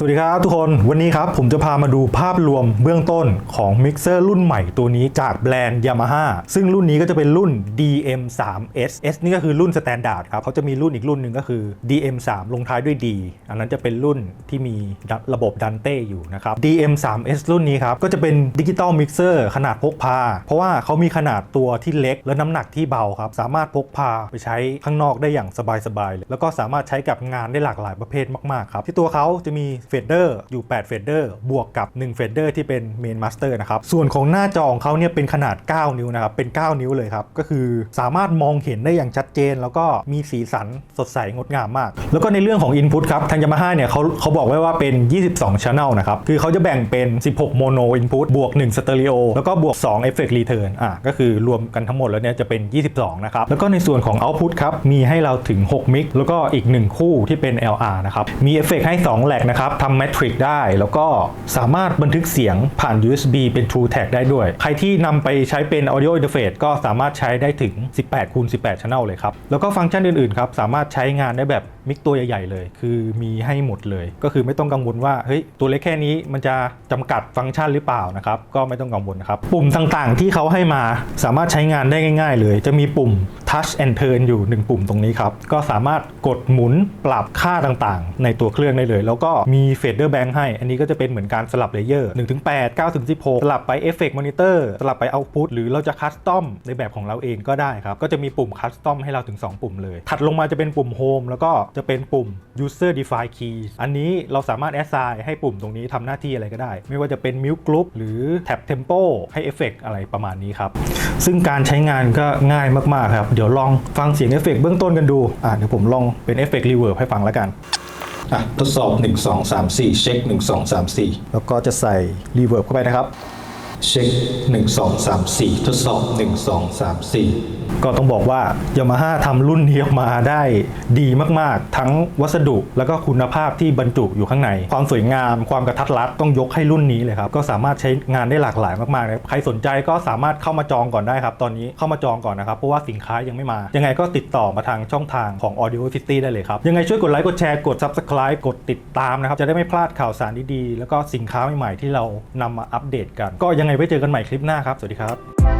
สวัสดีครับทุกคนวันนี้ครับผมจะพามาดูภาพรวมเบื้องต้นของมิกเซอร์รุ่นใหม่ตัวนี้จากแบรนด์ Yamaha ซึ่งรุ่นนี้ก็จะเป็นรุ่น DM3S S นี่ก็คือรุ่นสแตนดาร์ดครับเขาจะมีรุ่นอีกรุ่นหนึ่งก็คือ DM3 ลงท้ายด้วย D อันนั้นจะเป็นรุ่นที่มีระบบดันเต้อยู่นะครับ DM3S รุ่นนี้ครับก็จะเป็นดิจิตอลมิกเซอร์ขนาดพกพา เพราะว่าเขามีขนาดตัวที่เล็ก และน้ำหนักที่เบาครับสามารถพกพาไปใช้ข้างนอกได้อย่างสบายๆเลยแล้วก็สามารถใช้กับงานได้หลากหลายประเภทมากๆครับที่ตัวเขาจะมีเฟดเดอร์อยู่ 8 เฟดเดอร์บวกกับ 1 เฟดเดอร์ที่เป็นเมนมาสเตอร์นะครับ ส่วนของหน้าจอของเขาเนี่ยเป็นขนาด 9 นิ้วนะครับ เป็น 9 นิ้วเลยครับ ก็คือสามารถมองเห็นได้อย่างชัดเจน แล้วก็มีสีสันสดใสงดงามมาก แล้วก็ในเรื่องของ Input ครับ ทาง Yamaha เนี่ยเขาเขาบอกไว้ว่าเป็น 22 Channel นะครับ คือเขาจะแบ่งเป็น 16 Mono Input บวก 1 Stereo แล้วก็บวก 2 Effect Return อะก็คือรวมกันทั้งหมดแล้วเนี่ยจะเป็น 22 นะครับ แล้วก็ในส่วนของ Output ครับมีให้เราถึง 6 มิกแล้วก็อีก 1 คู่ที่เป็น LR นะครับมีเอฟเฟกต์ให้2แหลกนะครับทำแมทริกได้ แล้วก็สามารถบันทึกเสียงผ่าน USB เป็น True Tag ได้ด้วย ใครที่นำไปใช้เป็น Audio Interface ก็สามารถใช้ได้ถึง 18คูณ18 Channel เลยครับ แล้วก็ฟังก์ชันอื่นๆครับ สามารถใช้งานได้แบบ มิกตัวใหญ่ๆเลย คือมีให้หมดเลย ก็คือไม่ต้องกังวลว่าเฮ้ยตัวเล็กแค่นี้มันจะจำกัดฟังก์ชันหรือเปล่านะครับก็ไม่ต้องกังวลนะครับปุ่มต่างๆ ที่เขาให้มาสามารถใช้งานได้ง่าย ๆ เลย จะมีปุ่ม Touch and Turn อยู่ 1 ปุ่มตรงนี้ครับก็สามารถกดหมุนปรับค่าต่างๆ ในตัวเครื่องได้เลย แล้วก็มีเฟดเดอร์แบงค์ให้ อันนี้ก็จะเป็นเหมือนการสลับเลเยอร์1-8 9-16 สลับไป Effect Monitor สลับไป Output หรือเราจะคัสตอมในแบบของเราเองก็ได้ครับก็จะมีปุ่มคัสตอมให้เราถึง 2 ปุ่มเลย ถัดลงมาจะเป็นปุ่ม Home แล้วก็จะเป็นปุ่ม User Define Key อันนี้เราสามารถ assign ให้ปุ่มตรงนี้ทำหน้าที่อะไรก็ได้ ไม่ว่าจะเป็น Mute Group หรือ Tab Tempo ให้เอฟเฟกอะไรประมาณนี้ครับ ซึ่งการใช้งานก็ง่ายมาก ๆ ครับ เดี๋ยวลองฟังเสียงเอฟเฟกเบื้องต้นกันดู อะเดี๋ยวผมลองเป็นเอฟเฟกรีเวิร์บให้ฟังแล้วกันอะทดสอบ 1 2 3 4 เช็ค 1 2 3 4 แล้วก็จะใส่รีเวิร์บเข้าไปนะครับ เช็ค 1 2 3 4 ทดสอบ 1 2 3 4ก็ต้องบอกว่า Yamaha ทำรุ่นนี้ออกมาได้ดีมากๆ ทั้งวัสดุแล้วก็คุณภาพที่บรรจุอยู่ข้างใน ความสวยงาม ความกระทัดรัดต้องยกให้รุ่นนี้เลยครับ ก็สามารถใช้งานได้หลากหลายมากๆเลยใครสนใจก็สามารถเข้ามาจองก่อนได้ครับ ตอนนี้เข้ามาจองก่อนนะครับ เพราะว่าสินค้ายังไม่มา ยังไงก็ติดต่อมาทางช่องทางของ Audio City ได้เลยครับ ยังไงช่วยกดไลค์กดแชร์กด Subscribe กดติดตามนะครับจะได้ไม่พลาดข่าวสารดีๆแล้วก็สินค้าใหม่ๆที่เรานำมาอัปเดตกัน ก็ยังไงไว้เจอกันใหม่คลิปหน้าครับสวัสดีครับ